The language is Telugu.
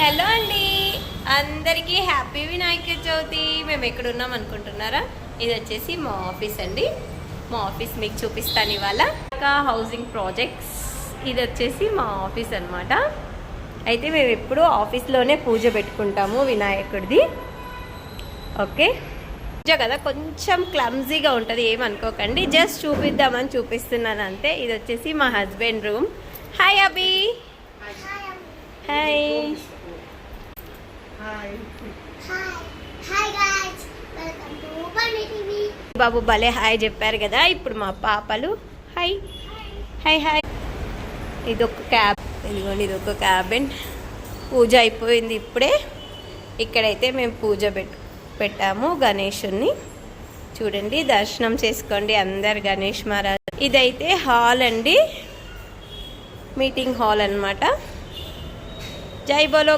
హలో అండి. అందరికీ హ్యాపీ వినాయక చవితి. మేము ఎక్కడ ఉన్నాం అనుకుంటున్నారా? ఇది వచ్చేసి మా ఆఫీస్ అండి. మా ఆఫీస్ మీకు చూపిస్తాను ఇవాళ. ఇంకా హౌసింగ్ ప్రాజెక్ట్స్ ఇది వచ్చేసి మా ఆఫీస్ అన్నమాట. అయితే మేము ఎప్పుడు ఆఫీస్లోనే పూజ పెట్టుకుంటాము వినాయకుడిది. ఓకే? పూజ కదా కొంచెం క్లమ్జీగా ఉంటుంది ఏమనుకోకండి జస్ట్ చూపిద్దామని చూపిస్తున్నాను అంతే ఇది వచ్చేసి మా husband room hi Abhi hi Babu భలే హాయ్ చెప్పారు కదా ఇప్పుడు మా పాపలు. హాయ్ హాయ్ హాయ్ ఇది ఒక క్యాబ్ ఇదిగోండి ఇది ఒక క్యాబిన్ పూజ అయిపోయింది ఇప్పుడే. ఇక్కడైతే మేము పూజ పెట్టు పెట్టాము గణేషుని చూడండి దర్శనం చేసుకోండి అందరు గణేష్ మహారాజ్. ఇదైతే హాల్ అండి. మీటింగ్ హాల్ అన్నమాట. జై బోలో